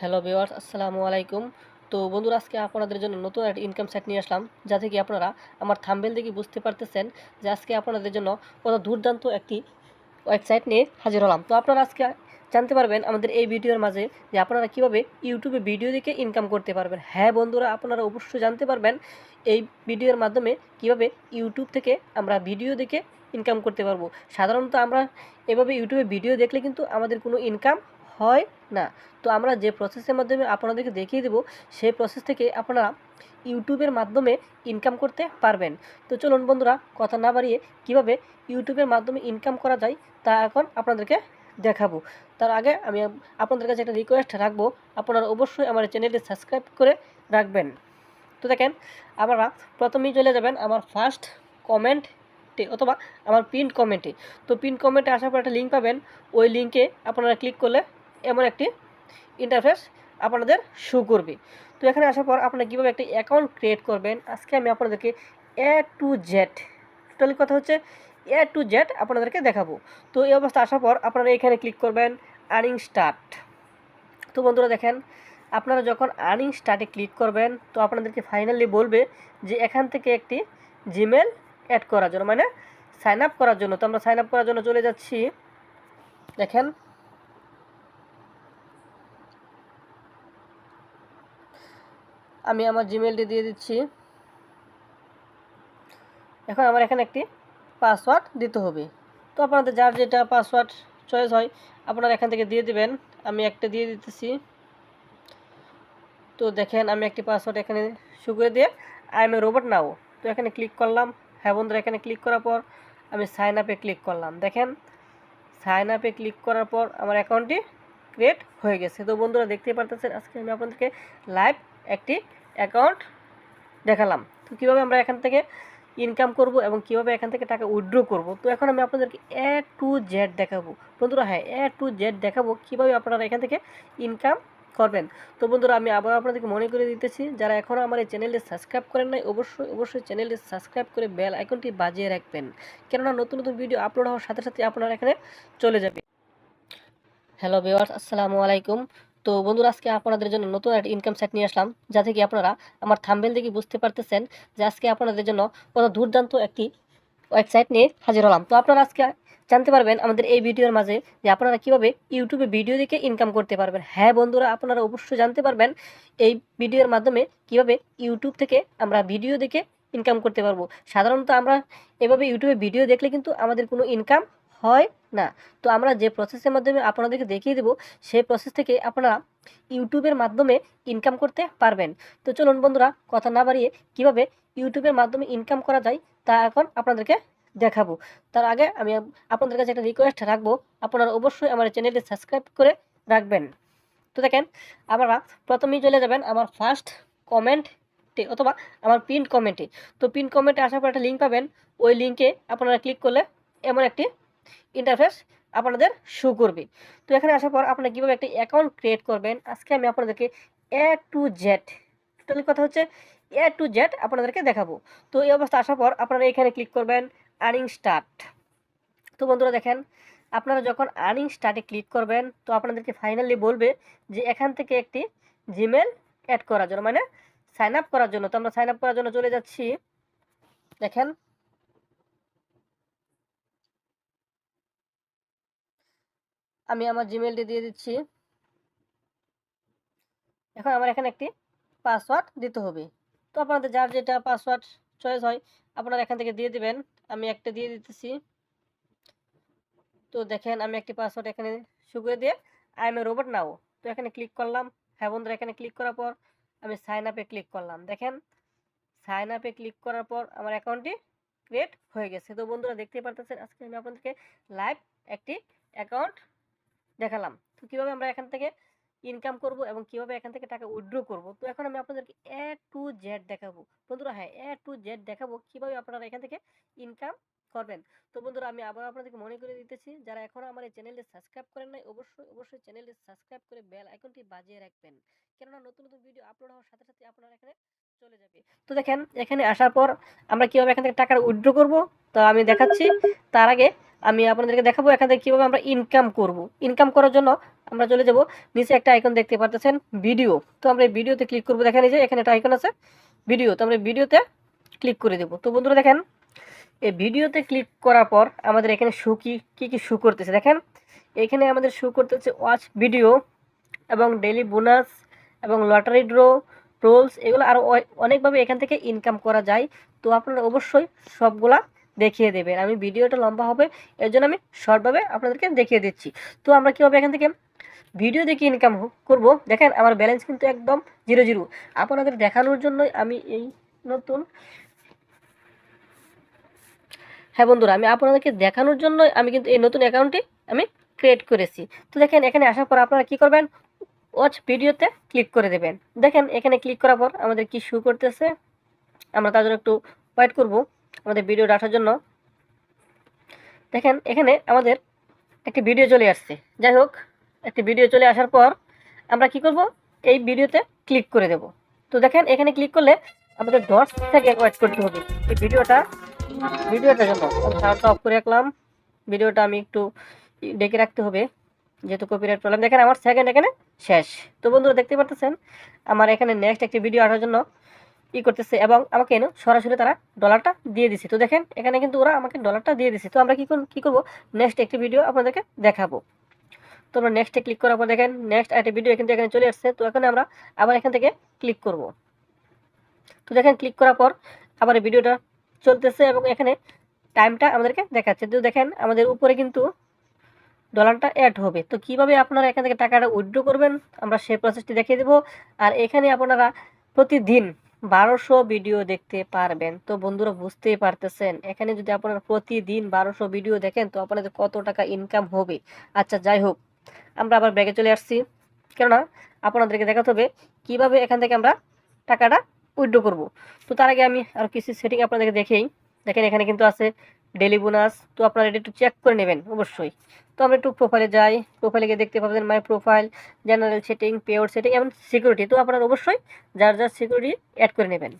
Hello viewers, আসসালামু আলাইকুম। তো বন্ধুরা, আজকে আপনাদের জন্য নতুন একটা ইনকাম সাইট নিয়ে আসলাম, যা থেকে আপনারা আমার থাম্বেল দেখে বুঝতে পারতেছেন যে আজকে আপনাদের জন্য কত দুর্দান্ত একটি ওয়েবসাইট নিয়ে হাজির হলাম। তো আপনারা আজকে জানতে পারবেন আমাদের এই ভিডিওর মাঝে যে আপনারা কীভাবে ইউটিউবে ভিডিও দেখে ইনকাম করতে পারবেন। হ্যাঁ বন্ধুরা, আপনারা অবশ্যই জানতে পারবেন এই ভিডিওর মাধ্যমে কীভাবে ইউটিউব থেকে আমরা ভিডিও দেখে ইনকাম করতে পারব। সাধারণত আমরা এভাবে ইউটিউবে ভিডিও দেখলে কিন্তু আমাদের কোনো ইনকাম হয় না। তো আমরা যে প্রসেসের মাধ্যমে আপনাদেরকে দেখিয়ে দেবো, সেই প্রসেস থেকে আপনারা ইউটিউবের মাধ্যমে ইনকাম করতে পারবেন। তো চলুন বন্ধুরা, কথা না বাড়িয়ে কীভাবে ইউটিউবের মাধ্যমে ইনকাম করা যায়, তা এখন আপনাদেরকে দেখাবো। তার আগে আমি আপনাদের কাছে একটা রিকোয়েস্ট রাখব, আপনারা অবশ্যই আমার চ্যানেলটি সাবস্ক্রাইব করে রাখবেন। তো দেখেন, আপনারা প্রথমেই চলে যাবেন আমার ফার্স্ট কমেন্টে অথবা আমার প্রিন্ট কমেন্টে তো প্রিন্ট কমেন্টে আসার পর একটা লিঙ্ক পাবেন, ওই লিঙ্কে আপনারা ক্লিক করলে এমন একটি ইন্টারফেস আপনাদের শো করবে। তো এখানে আসার পর আপনারা কীভাবে একটি অ্যাকাউন্ট ক্রিয়েট করবেন? আজকে আমি আপনাদেরকে এ টু জেড টোটালি কথা হচ্ছে এ টু জেড আপনাদেরকে দেখাবো। তো এই অবস্থা আসার পর আপনারা এখানে ক্লিক করবেন আর্নিং স্টার্ট তো বন্ধুরা দেখেন, আপনারা যখন আর্নিং স্টার্টে ক্লিক করবেন, তো আপনাদেরকে ফাইনালি বলবে যে এখান থেকে একটি জিমেল অ্যাড করার জন্য মানে সাইন আপ করার জন্য। তো আমরা সাইন আপ করার জন্য চলে যাচ্ছি। দেখেন আমি আমার জিমেলটি দিয়ে দিচ্ছি। এখন আমার এখানে একটি পাসওয়ার্ড দিতে হবে। তো আপনাদের যার যেটা পাসওয়ার্ড চয়েস হয়, আপনারা এখান থেকে দিয়ে দিবেন। আমি একটা দিয়ে দিতেছি। তো দেখেন, আমি একটি পাসওয়ার্ড এখানে শু করে দিয়ে I am a robot now তো এখানে ক্লিক করলাম। হ্যাঁ বন্ধুরা, এখানে ক্লিক করার পর আমি সাইন আপে ক্লিক করলাম। দেখেন সাইন আপে ক্লিক করার পর আমার অ্যাকাউন্টটি ক্রিয়েট হয়ে গেছে। তো বন্ধুরা, দেখতেই পারতেছেন, আজকে আমি আপনাদেরকে লাইভ একটি অ্যাকাউন্ট দেখালাম। তো কীভাবে আমরা এখান থেকে ইনকাম করব এবং কীভাবে এখান থেকে টাকা উইথড্র করব? তো এখন আমি আপনাদেরকে এ টু জেড দেখাবো। বন্ধুরা হ্যাঁ এ টু জেড দেখাবো কীভাবে আপনারা এখান থেকে ইনকাম করবেন। তো বন্ধুরা, আমি আবার আপনাদেরকে মনে করে দিতেছি, যারা এখনও আমার এই চ্যানেলটি সাবস্ক্রাইব করেন নাই, অবশ্যই অবশ্যই চ্যানেলটি সাবস্ক্রাইব করে বেল আইকনটি বাজিয়ে রাখবেন। কেননা নতুন নতুন ভিডিও আপলোড হওয়ার সাথে সাথে আপনারা এখানে চলে যাবে। হ্যালো ভিওয়ার্স আসসালামু আলাইকুম। তো বন্ধুরা, আজকে আপনাদের জন্য নতুন একটা ইনকাম সাইট নিয়ে আসলাম, যা থেকে আপনারা আমার থাম্বেল দেখে বুঝতে পারতেছেন যে আজকে আপনাদের জন্য কত দুর্দান্ত একটি ওয়েবসাইট নিয়ে হাজির হলাম। তো আপনারা আজকে জানতে পারবেন আমাদের এই ভিডিওর মাঝে যে আপনারা কীভাবে ইউটিউবে ভিডিও দেখে ইনকাম করতে পারবেন। হ্যাঁ বন্ধুরা, আপনারা অবশ্যই জানতে পারবেন এই ভিডিওর মাধ্যমে কীভাবে ইউটিউব থেকে আমরা ভিডিও দেখে ইনকাম করতে পারব। সাধারণত আমরা এভাবে ইউটিউবে ভিডিও দেখলে কিন্তু আমাদের কোনো ইনকাম হয় না। তো আমরা যে প্রসেসের মাধ্যমে আপনাদেরকে দেখিয়ে দেবো, সেই প্রসেস থেকে আপনারা ইউটিউবের মাধ্যমে ইনকাম করতে পারবেন। তো চলুন বন্ধুরা, কথা না বাড়িয়ে কীভাবে ইউটিউবের মাধ্যমে ইনকাম করা যায়, তা এখন আপনাদেরকে দেখাবো। তার আগে আমি আপনাদের কাছে একটা রিকোয়েস্ট রাখব, আপনারা অবশ্যই আমার চ্যানেলটি সাবস্ক্রাইব করে রাখবেন। তো দেখেন, আপনারা প্রথমেই চলে যাবেন আমার ফার্স্ট কমেন্টে অথবা আমার প্রিন্ট কমেন্টে তো প্রিন্ট কমেন্টে আসার পর একটা লিঙ্ক পাবেন, ওই লিঙ্কে আপনারা ক্লিক করলে এমন একটি ইন্টারফেস আপনাদের শো করবে। তো এখানে আসার পর আপনারা কীভাবে একটি অ্যাকাউন্ট ক্রিয়েট করবেন? আজকে আমি আপনাদেরকে এ টু জেড টোটালি কথা হচ্ছে এ টু জেড আপনাদেরকে দেখাবো। তো এই অবস্থা আসার পর আপনারা এখানে ক্লিক করবেন আর্নিং স্টার্ট তো বন্ধুরা দেখেন, আপনারা যখন আর্নিং স্টার্টে ক্লিক করবেন, তো আপনাদেরকে ফাইনালি বলবে যে এখান থেকে একটি জিমেল অ্যাড করার জন্য মানে সাইন আপ করার জন্য। তো আমরা সাইন আপ করার জন্য চলে যাচ্ছি। দেখেন আমি আমার জিমেলটি দিয়ে দিচ্ছি। এখন আমার এখানে একটি পাসওয়ার্ড দিতে হবে। তো আপনাদের যার যেটা পাসওয়ার্ড চয়েস হয়, আপনারা এখান থেকে দিয়ে দিবেন। আমি একটা দিয়ে দিতেছি। তো দেখেন, আমি একটি পাসওয়ার্ড এখানে শু করে দিয়ে I am a robot now তো এখানে ক্লিক করলাম। হ্যাঁ বন্ধুরা, এখানে ক্লিক করার পর আমি সাইন আপে ক্লিক করলাম। দেখেন সাইন আপে ক্লিক করার পর আমার অ্যাকাউন্টটি ক্রিয়েট হয়ে গেছে। তো বন্ধুরা, দেখতেই পারতেছেন, আজকে আমি আপনাদেরকে লাইভ একটি অ্যাকাউন্ট দেখালাম। তো কীভাবে আমরা এখান থেকে ইনকাম করব এবং কীভাবে এখান থেকে টাকা উইথড্র করব? তো এখন আমি আপনাদেরকে এ টু জেড দেখাবো। বন্ধুরা হ্যাঁ এ টু জেড দেখাবো কীভাবে আপনারা এখান থেকে ইনকাম করবেন। তো বন্ধুরা, আমি আবার আপনাদেরকে মনে করে দিতেছি, যারা এখনও আমার এই চ্যানেলটি সাবস্ক্রাইব করেন নাই, অবশ্যই অবশ্যই চ্যানেলটি সাবস্ক্রাইব করে বেল আইকনটি বাজিয়ে রাখবেন। কেননা নতুন নতুন ভিডিও আপলোড হওয়ার সাথে সাথে আপনারা এখানে চলে যাবে। তো দেখেন, এখানে আসার পর আমরা কীভাবে এখান থেকে টাকাটা উইথড্র করব? তো আমি দেখাচ্ছি, তার আগে আমি আপনাদেরকে দেখাবো এখান থেকে কীভাবে আমরা ইনকাম করব। ইনকাম করার জন্য আমরা চলে যাব। নিচে একটা আইকন দেখতে পারতেছেন ভিডিও তো আমরা এই ভিডিওতে ক্লিক করব। দেখেন এই যে এখানে একটা আইকন আছে ভিডিও তো আমরা ভিডিওতে ক্লিক করে দেবো। তো বন্ধুরা দেখেন, এই ভিডিওতে ক্লিক করার পর আমাদের এখানে শু কি, কী কী শু করতেছে? দেখেন, এখানে আমাদের শু করতেছে ওয়াচ ভিডিও এবং ডেলি বোনাস এবং লটারি ড্র রোলস এগুলো আরও অনেকভাবে এখান থেকে ইনকাম করা যায়। তো আপনারা অবশ্যই সবগুলা দেখিয়ে দেবেন আমি ভিডিওটা লম্বা হবে, এর জন্য আমি শর্টভাবে আপনাদেরকে দেখিয়ে দিচ্ছি। তো আমরা কীভাবে এখান থেকে ভিডিও দেখে ইনকাম করব? দেখেন, আমার ব্যালেন্স কিন্তু একদম জিরো জিরো আপনাদের দেখানোর জন্যই আমি এই নতুন হ্যাঁ বন্ধুরা, আমি আপনাদেরকে দেখানোর জন্য আমি কিন্তু এই নতুন অ্যাকাউন্টটি আমি ক্রিয়েট করেছি। তো দেখেন, এখানে আসার পর আপনারা কি করবেন? ওয়াচ ভিডিওতে ক্লিক করে দেবেন। দেখেন, এখানে ক্লিক করার পর আমাদের কি শু করতেছে? আমরা তার জন্য একটু ওয়েট করব। আমাদের ভিডিওটা আসার জন্য। দেখেন, এখানে আমাদের একটি ভিডিও চলে আসছে। যাই হোক, একটি ভিডিও চলে আসার পর আমরা কি করব? এই ভিডিওতে ক্লিক করে দেব। তো দেখেন, এখানে ক্লিক করলে আমাদের দশ সেকেন্ড ওয়েট করতে হবে। এই ভিডিওটা ভিডিওটার জন্য আমি অফ করে রাখলাম। ভিডিওটা আমি একটু ডেকে রাখতে হবে, যেহেতু কপিরাইট প্রবলেম দেখেন, আমার সেকেন্ড এখানে শেষ। তো বন্ধুরা, দেখতে পারতেছেন? আমার এখানে নেক্সট একটি ভিডিও আসার জন্য ই করতেছে এবং আমাকে এনে সরাসরি তারা ডলারটা দিয়ে দিছে। তো দেখেন, এখানে কিন্তু ওরা আমাকে ডলারটা দিয়ে দিছে। তো আমরা কী কী করব? নেক্সট একটি ভিডিও আপনাদেরকে দেখাবো। তো আমরা নেক্সটে ক্লিক করার পর দেখেন নেক্সট একটা ভিডিও কিন্তু এখানে চলে আসছে। তো এখানে আমরা আবার এখান থেকে ক্লিক করব। তো দেখেন ক্লিক করার পর আবার ভিডিওটা চলতেছে এবং এখানে টাইমটা আমাদেরকে দেখাচ্ছে। তো দেখেন, আমাদের উপরে কিন্তু ডলারটা অ্যাড হবে। তো কীভাবে আপনারা এখান থেকে টাকাটা উইথড্র করবেন, আমরা সেই প্রসেসটি দেখিয়ে দেবো। আর এখানে আপনারা প্রতিদিন বারোশো ভিডিও দেখতে পারবেন। তো বন্ধুরা বুঝতেই পারতেছেন, এখানে যদি আপনারা প্রতিদিন বারোশো ভিডিও দেখেন, তো আপনাদের কত টাকা ইনকাম হবে? আচ্ছা যাই হোক, আমরা আবার ব্যাগে চলে আসছি। কেননা আপনাদেরকে দেখাতে হবে কীভাবে এখান থেকে আমরা টাকাটা উইড্রো করব। তো তার আগে আমি আর কিছু সেটিং আপনাদেরকে দেখেই দেখেন এখানে কিন্তু আছে ডেলি বোনাস তো আপনারা এটা একটু চেক করে নেবেন, অবশ্যই। তো আমরা একটু প্রোফাইলে যাই প্রোফাইলে গিয়ে দেখতে পাবেন my profile general setting payout setting এবং সিকিউরিটি তো আপনারা অবশ্যই যার যার সিকিউরিটি অ্যাড করে নেবেন।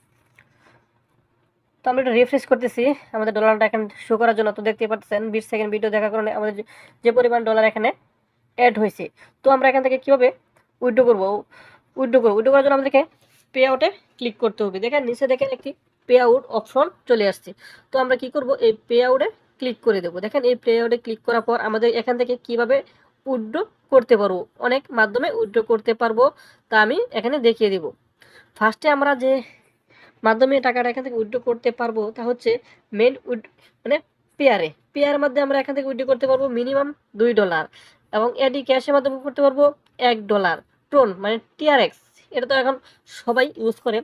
তো আমরা একটু রিফ্রেশ করতেছি, আমাদের ডলারটা এখানে শো করার জন্য। তো দেখতে পাচ্ছেন, বিশ সেকেন্ড ভিডিও দেখার কারণে আমাদের যে পরিমাণ ডলার এখানে অ্যাড হয়েছে। তো আমরা এখান থেকে কীভাবে উইড্রো করব? উইড্রো করব। উইড্রো করার জন্য আমাদেরকে পে আউটে ক্লিক করতে হবে। দেখেন, নিচে দেখেন একটি পে আউট অপশন চলে আসছে। তো আমরা কি করব? এই পে আউটে ক্লিক করে দেবো। দেখেন, এই পে আউটে ক্লিক করার পর আমাদের এখান থেকে কীভাবে উইড্রো করতে পারব? অনেক মাধ্যমে উইড্রো করতে পারব। তা আমি এখানে দেখিয়ে দেব। ফার্স্টে আমরা যে মাধ্যমে টাকাটা এখান থেকে উইড্রো করতে পারব, তা হচ্ছে মেন উইড মানে পেয়ারে পেয়ারের মধ্যে আমরা এখান থেকে উইড্রো করতে পারব মিনিমাম দুই ডলার এবং এডি ক্যাশের মাধ্যমে করতে পারব এক ডলার টোন মানে টিআরএক্স এটা তো এখন সবাই ইউজ করে।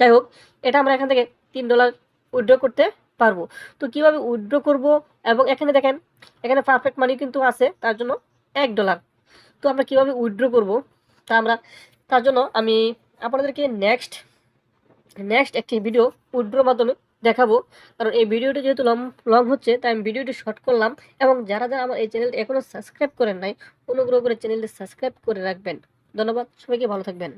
যাই হোক এটা আমরা এখান থেকে তিন ডলার উইড্রো করতে পারব। তো কীভাবে উইড্রো করব? এবং এখানে দেখেন, এখানে পারফেক্ট মানি কিন্তু আছে, তার জন্য এক ডলার তো আমরা কীভাবে উইড্রো করব? তা আমরা, তার জন্য আমি আপনাদেরকে নেক্সট নেক্সট একটি ভিডিও উইড্রোর মাধ্যমে দেখাবো। কারণ এই ভিডিওটি যেহেতু লং লং হচ্ছে, তাই আমি ভিডিওটি শর্ট করলাম। এবং যারা যারা আমার এই চ্যানেলটি এখনও সাবস্ক্রাইব করেন নাই, অনুগ্রহ করে চ্যানেলটি সাবস্ক্রাইব করে রাখবেন। ধন্যবাদ, সবাইকে ভালো থাকবেন।